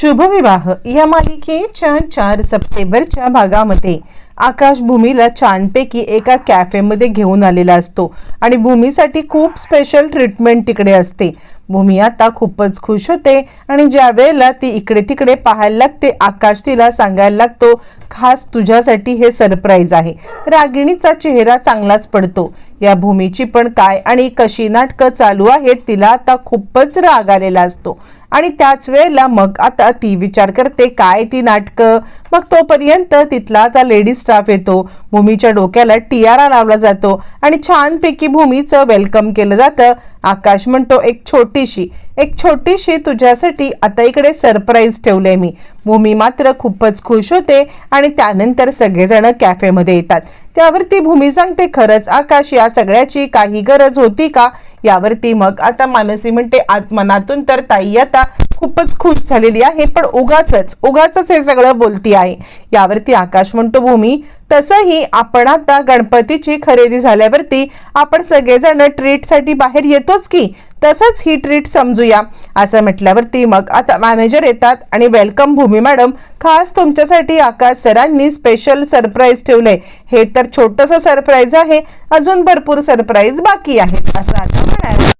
शुभविवाह. या मालिकेच्या चार सप्टेंबरच्या भागामध्ये आकाश भूमीला छानपैकी एका कॅफेमध्ये घेऊन आलेला असतो आणि भूमीसाठी खूप स्पेशल ट्रीटमेंट तिकडे असते. भूमी आता खूपच खुश होते आणि ज्या वेळेला ती इकडे तिकडे पाहायला लागते आकाश तिला सांगायला लागतो खास तुझ्यासाठी हे सरप्राईज आहे. रागिणीचा चेहरा चांगलाच पडतो. या भूमीची पण काय आणि कशी नाटकं चालू आहेत तिला आता खूपच राग आलेला असतो. आणि त्याच वेळेला मग आता ती विचार करते काय ती नाटकं? मग तोपर्यंत तिथला आता लेडी स्टाफ येतो. भूमीच्या डोक्याला टियारा लावला जातो आणि छानपैकी भूमीचं वेलकम केलं जातं. आकाश म्हणतो एक छोटीशी एक छोटीशी तुझ्यासाठी आता इकडे सरप्राईज ठेवले मी. भूमी मात्र खूपच खुश होते आणि त्यानंतर सगळेजण कॅफेमध्ये येतात. त्यावरती भूमी सांगते खरंच आकाश या सगळ्याची काही गरज होती का? यावरती मग आता मानसी म्हणते आत्मनातून तर ताई आता खूपच खुश झालेली आहे पण उगाच उगाच हे सगळं बोलती आहे. यावरती आकाश म्हणतो भूमी तसंही आपण आता गणपतीची खरेदी झाल्यावरती आपण सगळेजण ट्रीटसाठी बाहेर येतोच की? तसंच ही ट्रीट समजूया. असं म्हटल्यावरती मग आता मॅनेजर येतात आणि वेलकम भूमी मॅडम खास तुमच्यासाठी आकाश सरांनी स्पेशल सरप्राईज ठेवलंय. हे तर छोटंसं सरप्राईज आहे अजून भरपूर सरप्राईज बाकी आहे असं आता म्हणायला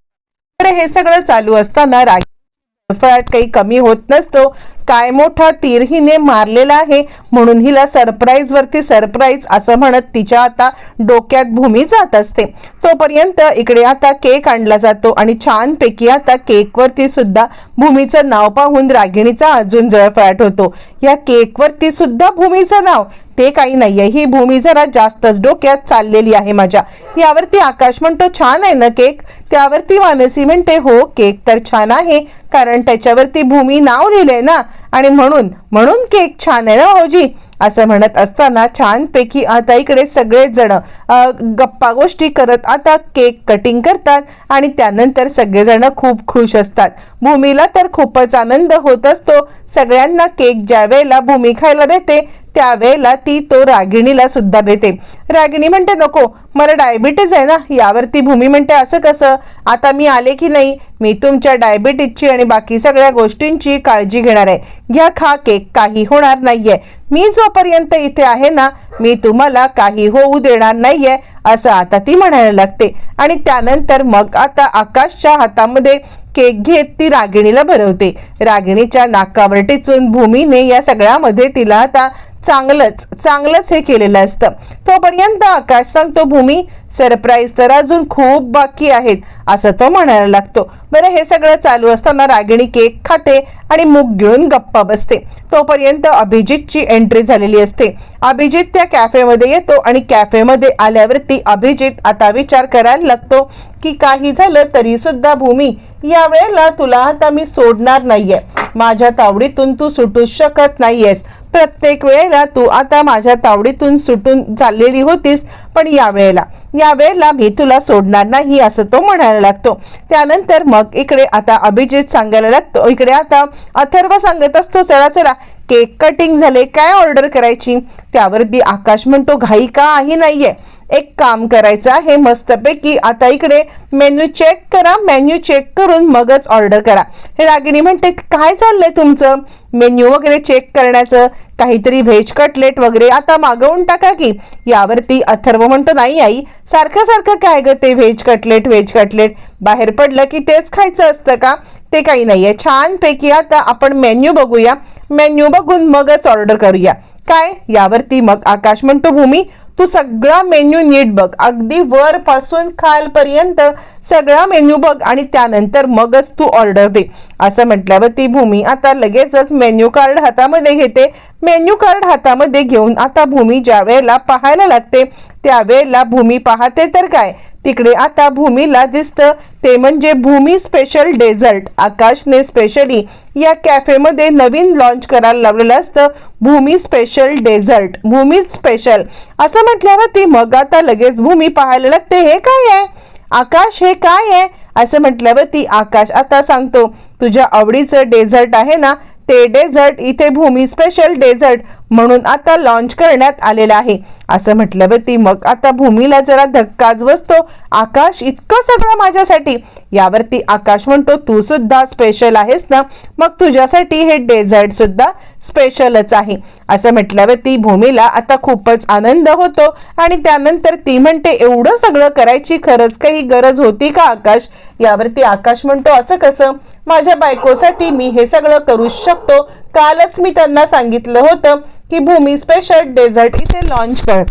तर हे सगळं चालू असताना राग फॅट काही कमी होत नसतो. काय मोठा तीर हिने मारलेला आहे. म्हणून हिला सरप्राईज वरती सरप्राईज असं म्हणत तिच्या आता डोक्यात भूमी जात असते. तोपर्यंत इकडे आता केक आणला जातो आणि छानपैकी आता केक वरती सुद्धा भूमीचं नाव पाहून रागिणीचा अजून जळफळाट होतो. या केक वरती सुद्धा भूमीचं नाव. ते काही नाहीये. ही भूमी जरा जास्तच डोक्यात चाललेली आहे माझ्या. यावरती आकाश म्हणतो छान आहे ना केक? त्यावरती मानसी म्हणते हो केक तर छान आहे कारण त्याच्यावरती भूमी नाव लिहिलंय ना. आणि म्हणून म्हणून केक छान आहे ना भाऊजी? असं म्हणत असताना छानपैकी आता इकडे सगळेजण गप्पा गोष्टी करत आता केक कटिंग करतात आणि त्यानंतर सगळेजण खूप खुश असतात. भूमीला तर खूपच आनंद होत असतो. सगळ्यांना केक ज्या वेळेला भूमी खायला देते त्यावेळेला ती तो रागिणीला सुद्धा भेटे रागिणी म्हणते नको मला डायबिटीज आहे ना यावरती भूमी म्हणते असं कसं? आता मी आले की नाही? मी तुमच्या डायबिटीजची आणि बाकी सगळ्या गोष्टींची काळजी घेणार आहे. घ्या खा केक काही होणार नाहीये. मी जोपर्यंत इथे आहे ना मी तुम्हाला काही होऊ देणार नाहीये. असं आता ती म्हणायला लागते. आणि त्यानंतर मग आता आकाशच्या हातामध्ये केक घेत ती रागिणीला भरवते. रागिणीच्या नाकावर टिचून भूमीने या सगळ्यामध्ये तिला आता चांगलंच चांगलंच हे केलेलं असतं. तोपर्यंत आकाश सांगतो भूमी सरप्राईज तर अजून खूप बाकी आहेत असं तो म्हणायला लागतो. बरं हे सगळं चालू असताना रागिणी केक खाते आणि मूग गिळून गप्पा बसते. तोपर्यंत अभिजितची एंट्री झालेली असते. अभिजित त्या कॅफेमध्ये येतो आणि कॅफेमध्ये आल्यावरती अभिजित आता विचार करायला लागतो की काही झालं तरी सुद्धा भूमी या वेळेला तुला आता मी सोडणार नाहीये. माझ्या तावडीतून तू सुटूच शकत नाहीयेस. प्रत्येक वेळेला तू आता माझ्या तावडीतून सुटून चाललेली होतीस पण या वेळेला. या वेळेला मी तुला सोडणार नाही असं तो म्हणायला लागतो. त्यानंतर मग इकडे आता अभिजित सांगायला लागतो. इकडे आता अथर्व सांगत असतो चला चला केक कटिंग झाले काय ऑर्डर करायची? त्यावरती आकाश म्हणतो घाई का काही नाहीये. एक काम करायचं आहे मस्तपैकी. आता इकडे मेन्यू चेक करा. मेन्यू चेक करून मगच ऑर्डर करा. हे रागिणी म्हणते काय चाललंय तुमचं? मेन्यू वगैरे चेक करण्याचं काहीतरी व्हेज कटलेट वगैरे आता मागवून टाका की. यावरती अथर्व म्हणतो नाही आई सारखं सारखं काय गं ते व्हेज कटलेट व्हेज कटलेट बाहेर पडलं की तेच खायचं असतं का? ते काही नाही आहे छानपैकी आता आपण मेन्यू बघूया. मेन्यू बघून मगच ऑर्डर करूया. काय? यावरती मग आकाश म्हणतो भूमी तू सगळा मेन्यू नीट बघ. अगदी वरपासून खालपर्यंत सगळा मेन्यू बघ आणि त्यानंतर मगच तू ऑर्डर दे. असं म्हटल्यावर ती भूमी आता लगेचच मेन्यू कार्ड हातामध्ये घेते. मेन्यू कार्ड हातामध्ये घेऊन आता भूमी ज्या वेळेला पाहायला लागते त्यावेळेला भूमी पाहते तर काय? तिकडे आता भूमीला दिसतं. ते म्हणजे भूमी स्पेशल डेझर्ट आकाशने स्पेशली या कॅफेमध्ये नवीन लॉन्च करायला लावलेलं असतं. Bhumi special dessert Bhumi special असं म्हटल्यावर ती मग आता लगेच भूमी पाहायला लागते. हे काय आहे? आकाश हे काय आहे? असं म्हटल्यावर ती आकाश आता सांगतो. तुझ्या आवडीचं डेझर्ट आहे ना ते डेझर्ट इथे भूमी स्पेशल डेझर्ट म्हणून आता लॉन्च करण्यात आलेलं आहे. असं म्हटल्यावरती मग आता भूमीला जरा धक्काच बसतो. आकाश इतकं सगळं माझ्यासाठी. यावरती आकाश म्हणतो तू सुद्धा स्पेशल आहेस ना? मग तुझ्यासाठी हे डेझर्ट सुद्धा स्पेशलच आहे. असं म्हटल्यावरती भूमीला आता खूपच आनंद होतो आणि त्यानंतर ती म्हणते एवढं सगळं करायची खरंच काही गरज होती का आकाश? यावरती आकाश म्हणतो असं कसं? माझ्या बायकोसाठी मी हे सगळं करू शकतो. कालच मी त्यांना सांगितलं होतं की भूमी स्पेशल डेझर्ट इथे लॉन्च कर.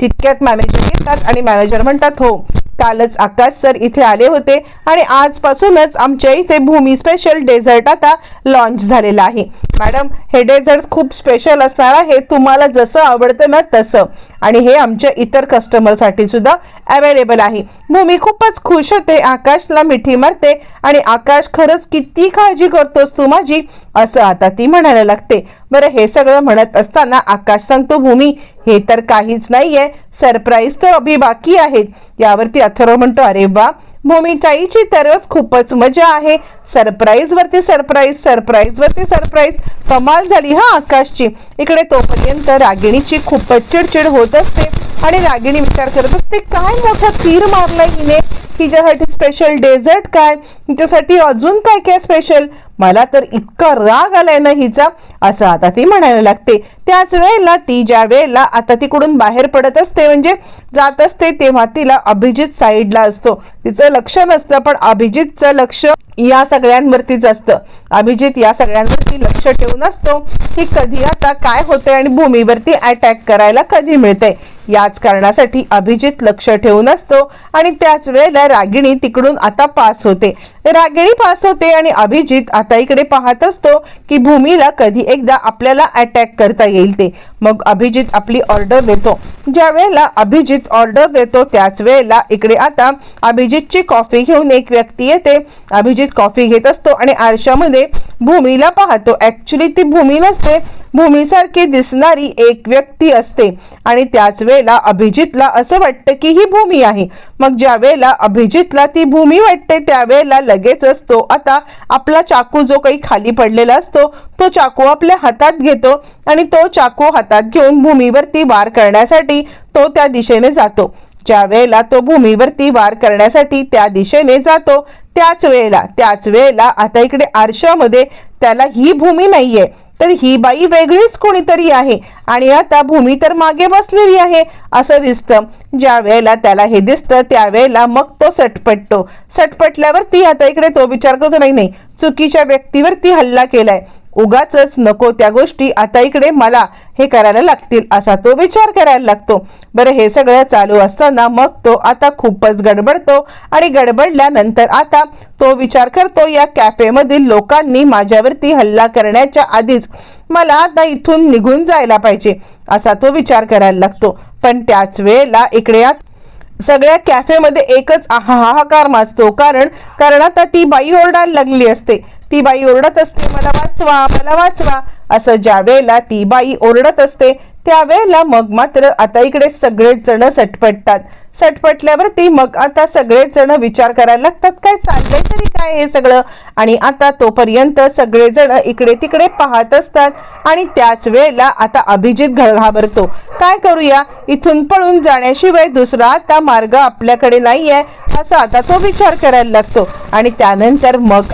तितक्यात मॅनेजर येतात आणि मॅनेजर म्हणतात हो कालच आकाश सर इथे आले होते आणि आजपासूनच आमच्या इथे भूमी स्पेशल डेझर्ट आता लॉन्च झालेलं आहे. मॅडम हे डेझर्ट खूप स्पेशल असणार आहे. तुम्हाला जसं आवडतं ना तसं. आणि हे आमच्या इतर कस्टमरसाठी सुद्धा अवेलेबल आहे. भूमी खूपच खुश होते. आकाशला मिठी मारते. आणि आकाश खरंच किती काळजी करतोस तू माझी? असं आता ती म्हणायला लागते. बरं हे सगळं म्हणत असताना आकाश सांगतो भूमी हे तर काहीच नाहीये. सरप्राईज तर अभि बाकी आहेत. यावरती अथर्व म्हणतो अरे वा भूमिताईची तरच खूपच मजा आहे. सरप्राईज वरती सरप्राईज सरप्राईज वरती सरप्राईज. कमाल झाली हा आकाशची. इकडे तोपर्यंत रागिणीची खूपच चिडचिड होत असते आणि रागिणी विचार करत असते काय मोठा तीर मारलाय हिने? हिच्यासाठी स्पेशल डेझर्ट काय? हिच्यासाठी अजून काय काय स्पेशल मला तर इतका राग आलाय ना हिचा असं आता ती म्हणायला लागते. त्याच वेळेला ती ज्या वेळेला आता तिकडून बाहेर पडत असते म्हणजे जात असते तेव्हा तिला अभिजित साईडला असतो. तिचं लक्ष नसतं पण अभिजितचं लक्ष या सगळ्यांवरतीच असतं. अभिजित या सगळ्यांवरती लक्ष ठेवून असतो की कधी आता काय होतंय आणि भूमीवरती अटॅक करायला कधी मिळतंय. याच कारणासाठी अभिजित लक्ष ठेवून असतो आणि त्याच वेळेला रागिणी तिकडून आता पास होते. रागिणी पास होते आणि अभिजित आता इकडे पाहत असतो की भूमीला कधी एकदा आपल्याला अटॅक करता येईल ते. मग अभिजित आपली ऑर्डर देतो. ज्या वेळेला अभिजित ऑर्डर देतो त्याच वेळेला इकडे आता अभिजितची कॉफी घेऊन एक व्यक्ती येते. अभिजित कॉफी घेत असतो आणि आरशामध्ये भूमीला पाहतो. ॲक्च्युली ती भूमी नसते भूमीसारखी दिसणारी एक व्यक्ती असते आणि त्याच वेळेला अभिजितला असं वाटतं की ही भूमी आहे. मग ज्या वेळेला अभिजितला ती भूमी वाटते त्यावेळेला लगेचच तो आता आपला चाकू जो काही खाली पडलेला असतो तो चाकू आपल्या हातात घेतो आणि तो चाकू हातात घेऊन भूमीवरती वार करण्यासाठी तो त्या दिशेने जातो. ज्या वेळेला तो भूमीवरती वार करण्यासाठी त्या दिशेने जातो त्याच वेळेला त्याच वेळेला आता इकडे आरशामध्ये त्याला ही भूमी नाहीये. तर ही बाई वेगळीच कोणीतरी आहे आणि आता भूमी तर मागे बसलेली आहे असं दिसतं. ज्या वेळेला त्याला हे दिसतं त्यावेळेला मग तो सटपटतो. सटपटल्यावरती आता इकडे तो विचार करतो नाही नाही चुकीच्या व्यक्तीवरती हल्ला केलाय. उगाच नको त्या गोष्टी आता इकडे मला हे करायला लागतील असा तो विचार करायला लागतो. बरं हे सगळं चालू असताना मग तो आता खूपच गडबडतो आणि गडबडल्यानंतर आता तो विचार करतो या कॅफेमधील लोकांनी माझ्यावरती हल्ला करण्याच्या आधीच मला आता इथून निघून जायला पाहिजे असा तो विचार करायला लागतो. पण त्याच वेळेला इकडे सगळ्या कॅफेमध्ये एकच हाहाकार माजतो. कारण कारण आता ती बाई ओरडायला लागली असते. ती बाई ओरडत असते मला वाचवा मला वाचवा. असं ज्यावेळेला ती बाई ओरडत असते त्यावेळेला मग मात्र आता इकडे सगळेच जण सटपटतात सटपटल्यावरती मग आता सगळेच जण विचार करायला लागतात काय चाललंय तरी काय हे सगळं? आणि आता तोपर्यंत सगळेजण इकडे तिकडे पाहत असतात आणि त्याच वेळेला आता अभिजित घळघाबरतो घाबरतो. काय करूया? इथून पळून जाण्याशिवाय दुसरा आता मार्ग आपल्याकडे नाहीये असा आता तो विचार करायला लागतो. आणि त्यानंतर मग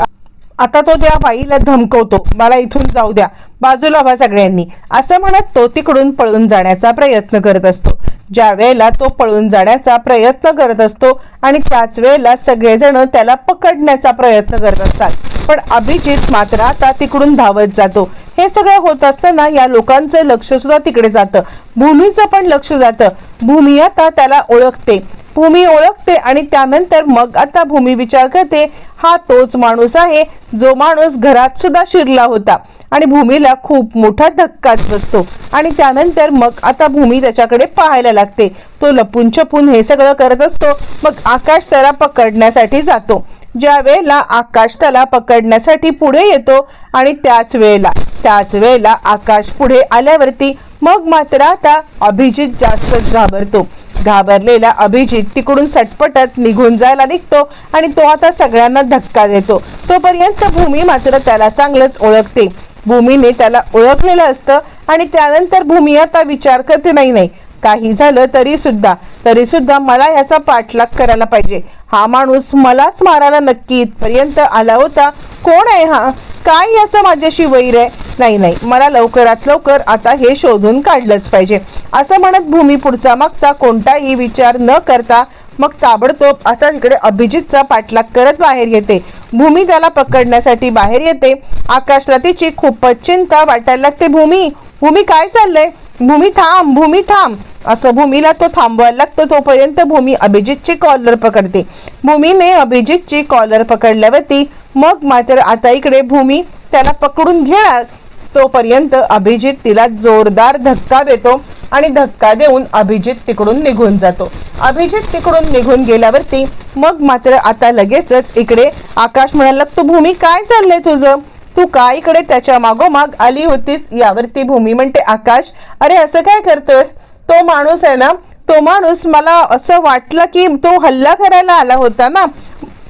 आता तो त्या बाईला धमकवतो मला इथून जाऊ द्या बाजूला व्हा सगळ्यांनी. असं म्हणत तो तिकडून पळून जाण्याचा प्रयत्न करत असतो. ज्या वेळेला तो पळून जाण्याचा प्रयत्न करत असतो आणि त्याच वेळेला सगळेजण त्याला पकडण्याचा प्रयत्न करत असतात. पण अभिजित मात्र आता तिकडून धावत जातो. हे सगळं होत असताना या लोकांचं लक्ष सुद्धा तिकडे जातं. भूमीचं पण लक्ष जातं. भूमी आता त्याला ओळखते. भूमी ओळखते आणि त्यानंतर मग आता भूमी विचार करते हा तोच माणूस आहे जो माणूस घरात सुद्धा शिरला होता आणि भूमीला खूप मोठा धक्काच बसतो. आणि त्यानंतर मग आता भूमी त्याच्याकडे पाहायला लागते. तो लपून छपून हे सगळं करत असतो. मग आकाश त्याला पकडण्यासाठी जातो. ज्या वेळेला आकाश त्याला पकडण्यासाठी पुढे येतो आणि त्याच वेळेला त्याच वेळेला आकाश पुढे आल्यावरती मग मात्र आता अभिजित जास्तच घाबरतो. घाबरलेला अभिजित तिकडून सटपटत निघून जायला निघतो आणि तो आता सगळ्यांना धक्का देतो. तोपर्यंत भूमी मात्र त्याला चांगलंच ओळखते. भूमीने त्याला ओळखलेलं असतं आणि त्यानंतर भूमी आता विचार करते नाही नाही काही झालं तरी सुद्धा तरी सुद्धा मला ह्याचा पाठलाग करायला पाहिजे. हा माणूस मलाच मारायला नक्की इथपर्यंत आला होता. कोण आहे हा? काय याचं माझ्याशी वैर आहे? नाही नाही. मला लवकरात लवकर आता हे शोधून काढलंच पाहिजे. असं म्हणत भूमी पुढचा मागचा कोणताही विचार न करता मग ताबडतोब आता तिकडे अभिजितचा पाठलाग करत बाहेर येते. भूमी त्याला पकडण्यासाठी बाहेर येते. आकाशला तिची खूपच चिंता वाटायला लागते. भूमी भूमी काय चाललंय? भूमी थांब भूमी थांब. असं भूमीला तो थांबवायला लागतो. तोपर्यंत भूमी अभिजितची कॉलर पकडते. भूमीने अभिजितची कॉलर पकडल्यावरती मग मात्र आता इकडे भूमी त्याला पकडून घेणार. तोपर्यंत अभिजित तिला जोरदार धक्का देतो आणि धक्का देऊन अभिजित तिकडून निघून जातो. अभिजित तिकडून निघून गेल्यावरती मग मात्र आता लगेचच इकडे आकाश म्हणायला लागतो भूमी काय चाललंय तुझं? तू काय इकडे त्याच्या मागोमाग आली होतीस? यावरती भूमी म्हणते आकाश अरे असं काय करतोयस? तो माणूस आहे ना तो माणूस मला असं वाटलं की तो हल्ला करायला आला होता ना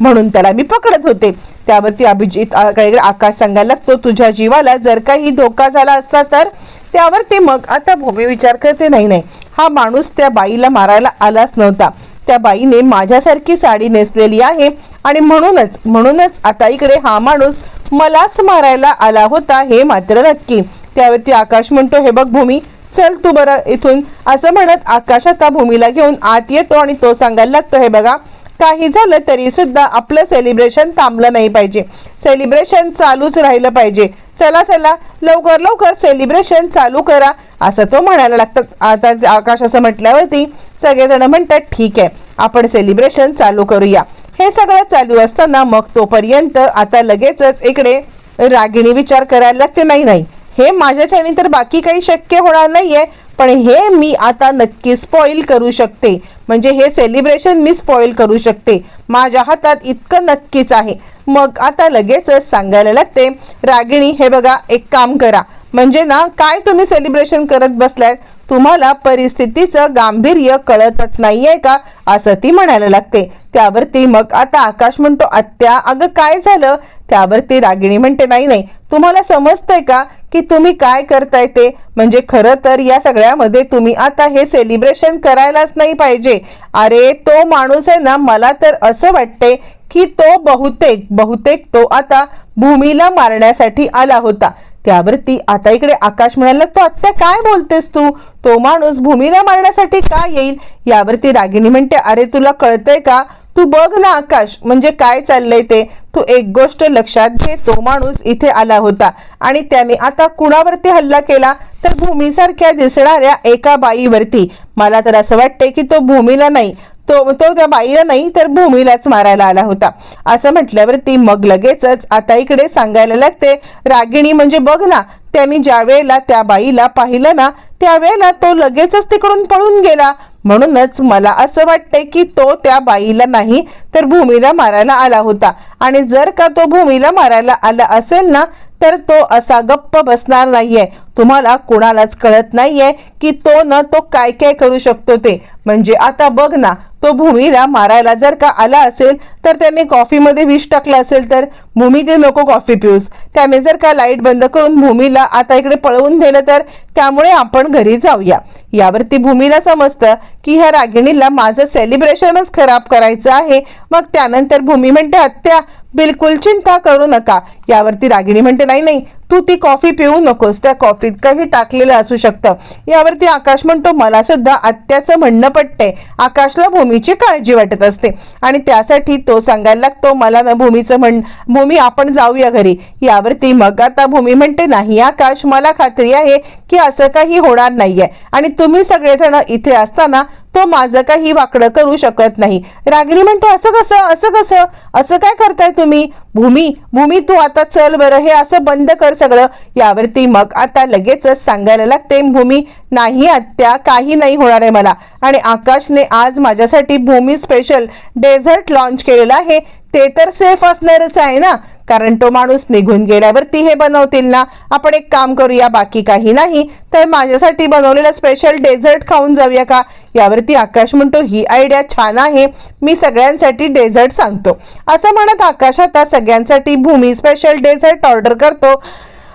म्हणून त्याला मी पकडत होते. त्यावरती अभिजित आकाश सांगायला लागतो तुझ्या जीवाला जर काही धोका झाला असता तर? त्यावरती मग आता भूमी विचार करते नाही नाही हा माणूस त्या बाईला मारायला आलाच नव्हता. त्या बाईने माझ्यासारखी साडी नेसलेली आहे आणि म्हणूनच म्हणूनच आता इकडे हा माणूस मलाच मारायला आला होता हे मात्र नक्की. त्यावरती आकाश म्हणतो हे बघ भूमी चल तू बरं इथून. असं म्हणत आकाश आता भूमीला घेऊन आत येतो आणि तो सांगायला लागतो हे बघा काही झालं तरी सुद्धा आपलं सेलिब्रेशन थांबलं नाही पाहिजे. सेलिब्रेशन चालूच राहिलं पाहिजे. चला चला लवकर लवकर सेलिब्रेशन चालू करा असं तो म्हणायला लागतात. आता आकाश असं म्हटल्यावरती सगळेजण म्हणतात ठीक आहे आपण सेलिब्रेशन चालू करूया. हे सगळं चालू असताना मग तोपर्यंत आता लगेचच इकडे रागिणी विचार करायला लागते नाही नाही हे माझ्याच्याने तर बाकी काही शक्य होणार नाहीये पण हे मी आता नक्की स्पॉईल करू शकते. म्हणजे हे सेलिब्रेशन मी स्पॉइल करू शकते. माझ्या हातात इतकं नक्कीच आहे. मग आता लगेचच सांगायला लागते रागिणी हे बघा एक काम करा. म्हणजे ना काय तुम्ही सेलिब्रेशन करत बसलाय? तुम्हाला परिस्थितीचं गांभीर्य कळतच नाहीये का? असं ती म्हणायला लागते. त्यावरती मग आता आकाश म्हणतो आत्या अगं काय झालं? त्यावरती रागिणी म्हणते नाही नाही. तुम्हाला समजतंय का? की तुम्ही काय करताय ते? म्हणजे खरं तर या सगळ्यामध्ये तुम्ही आता हे सेलिब्रेशन करायलाच नाही पाहिजे. अरे तो माणूस आहे ना मला तर असं वाटते की तो बहुतेक बहुतेक तो आता भूमीला मारण्यासाठी आला होता. त्यावरती आता इकडे आकाश म्हणाला तो आत्ता काय बोलतेस तू? तो माणूस भूमीला मारण्यासाठी का येईल? यावरती रागिणी म्हणते अरे तुला कळतंय का? तू बघ ना आकाश म्हणजे काय चाललंय ते? तू एक गोष्ट लक्षात घे तो माणूस इथे आला होता. आणि त्याने आता कुणावरती हल्ला केला? तर भूमीसारख्या दिसणाऱ्या एका बाईवरती. मला तर असं वाटते की तो भूमीला नाही. तो तो त्या बाईला नाही तर भूमीलाच मारायला आला होता. असं म्हटल्यावरती मग लगेचच आता इकडे सांगायला लागते रागिणी म्हणजे बघ ना त्यांनी ज्या वेळेला त्या बाईला पाहिलं ना त्यावेळेला तो लगेचच तिकडून पळून गेला. म्हणूनच मला असं वाटतंय की तो त्या बाईला नाही तर भूमीला मारायला आला होता. आणि जर का तो भूमीला मारायला आला असेल ना तर तो असा गप्प बसणार नाहीये. तुम्हाला कुणालाच कळत नाहीये की तो न तो काय काय करू शकतो ते. म्हणजे आता बघ ना तो भूमीला मारायला जर का आला असेल तर त्याने कॉफीमध्ये विष टाकलं असेल तर? भूमी ते नको कॉफी पिऊस. त्याने जर का लाइट बंद करून भूमीला आता इकडे पळवून दिलं तर? त्यामुळे आपण घरी जाऊया. यावरती भूमीला समजतं की ह्या रागिणीला माझं सेलिब्रेशनच खराब करायचं आहे. मग त्यानंतर भूमी म्हणते हत्या बिलकुल चिंता करू नका. यावरती रागिणी म्हणते नाही नाही तू ती कॉफी पिऊ नकोस. त्या कॉफीत काही टाकलेलं असू शकतं. यावरती आकाश म्हणतो मला सुद्धा आत्याचं म्हणणं पटते आकाशला भूमीची काळजी वाटत असते. आणि त्यासाठी तो सांगायला लागतो मला ना भूमीचं म्हण भूमी आपण जाऊया घरी. यावरती मग आता भूमी म्हणते नाही आकाश मला खात्री आहे की असं काही होणार नाहीये. आणि तुम्ही सगळेजण इथे असताना तो माझं काही वाकडं करू शकत नाही. रागिणी म्हणतो असं कसं? असं कसं? असं काय करताय तुम्ही? भूमी भूमी तू आता चल बरं हे असं बंद कर सगळं. यावरती मग आता लगेचच सांगायला लागते भूमी नाही आत्या काही नाही होणार आहे मला. आणि आकाशने आज माझ्यासाठी भूमी स्पेशल डेझर्ट लॉन्च केलेलं आहे. ते तर सेफ असणारच आहे ना? कारण तो माणूस निघून गेल्यावरती हे बनवतील ना. आपण एक काम करूया बाकी काही नाही. तर माझ्यासाठी बनवलेलं स्पेशल डेझर्ट खाऊन जाऊया का? यावरती आकाश म्हणतो ही आयडिया छान आहे. मी सगळ्यांसाठी डेझर्ट सांगतो. असं म्हणत आकाश आता सगळ्यांसाठी भूमी स्पेशल डेझर्ट ऑर्डर करतो.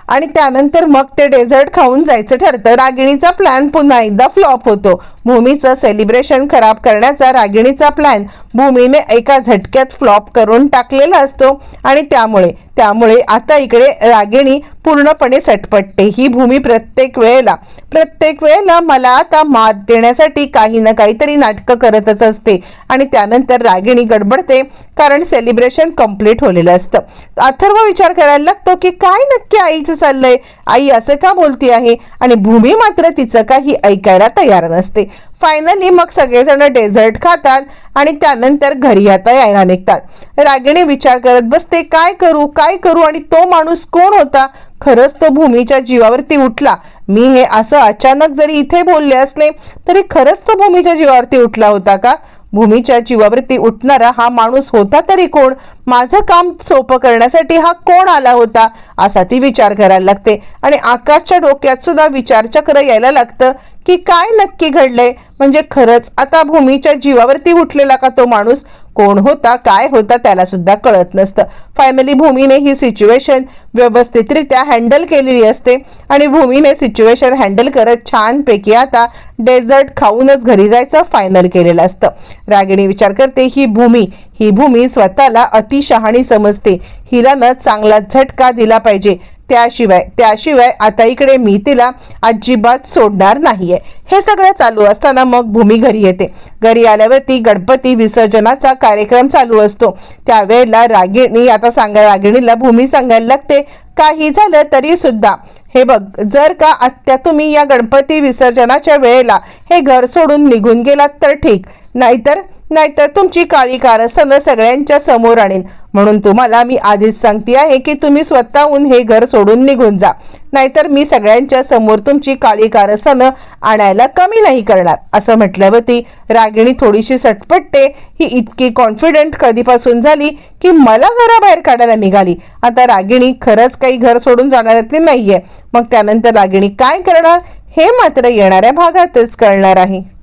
आणि त्यानंतर मग ते डेझर्ट खाऊन जायचं ठरतं. रागिणीचा प्लॅन पुन्हा एकदा फ्लॉप होतो. भूमीचं सेलिब्रेशन खराब करण्याचा रागिणीचा प्लॅन भूमीने एका झटक्यात फ्लॉप करून टाकलेला असतो. आणि त्यामुळे त्यामुळे आता इकडे रागिणी पूर्णपणे सटपटते. ही भूमी प्रत्येक वेळेला प्रत्येक वेळेला मला आता मात देण्यासाठी काही ना काहीतरी नाटकं करतच असते आणि त्यानंतर रागिणी गडबडते कारण सेलिब्रेशन कंप्लीट होलेलं असतं. अथर्व विचार करायला लागतो की काय नक्की आईचं चाललंय? आई असं का बोलती आहे आणि भूमी मात्र तिचं काही ऐकायला तयार नसते. फायनली मग सगळेजण डेझर्ट खातात आणि त्यानंतर घरी आता यायला निघतात. रागिणी विचार करत बसते काय करू काय करू आणि तो माणूस कोण होता? खरंच तो भूमीच्या जीवावरती उठला. मी हे असं अचानक जरी इथे बोलले असले तरी खरंच तो भूमीच्या जीवावरती उठला होता का? भूमीच्या जीवावरती उठणारा हा माणूस होता तरी कोण? माझं काम सोपं करण्यासाठी हा कोण आला होता असा ती विचार करायला लागते. आणि आकाशच्या डोक्यात सुद्धा विचारचक्र यायला लागतं की काय नक्की घडलंय? म्हणजे खरंच आता भूमीच्या जीवावरती उठलेला का तो माणूस? कोण होता? काय होता? त्याला सुद्धा कळत नसतं. फायनली भूमीने ही सिच्युएशन व्यवस्थितरित्या हँडल केलेली असते. आणि भूमीने सिच्युएशन हँडल करत छानपैकी आता डेझर्ट खाऊनच घरी जायचं फायनल केलेलं असतं. रागिणी विचार करते ही भूमी ही भूमी स्वतःला अतिशहाणी समजते. हिला न चांगला झटका दिला पाहिजे. त्याशिवाय त्याशिवाय आता इकडे मी तिला अजिबात सोडणार नाहीये. हे सगळं चालू असताना मग भूमी घरी येते. घरी आल्यावरती गणपती विसर्जनाचा कार्यक्रम चालू असतो. त्यावेळेला रागिणी आता सांगा रागिणीला भूमी सांगायला लागते. काही झालं तरी सुद्धा. हे बघ जर का आत्या तुम्ही या गणपती विसर्जनाच्या वेळेला हे घर सोडून निघून गेलात तर ठीक. नाहीतर नाहीतर तुमची काळी कारस्थानं सगळ्यांच्या समोर आणेन. म्हणून तुम्हाला मी आधीच सांगते आहे की तुम्ही स्वतःहून हे घर सोडून निघून जा. नाहीतर मी सगळ्यांच्या समोर तुमची काळी कारस्थानं आणायला कमी नाही करणार. असं म्हटल्यावरती रागिणी थोडीशी सटपटते. ही इतकी कॉन्फिडंट कधीपासून झाली की मला घराबाहेर काढायला निघाली. आता रागिणी खरंच काही घर सोडून जाणाऱ्यातली नाहीये. मग त्यानंतर रागिणी काय करणार? हे मात्र येणाऱ्या भागातच कळणार आहे.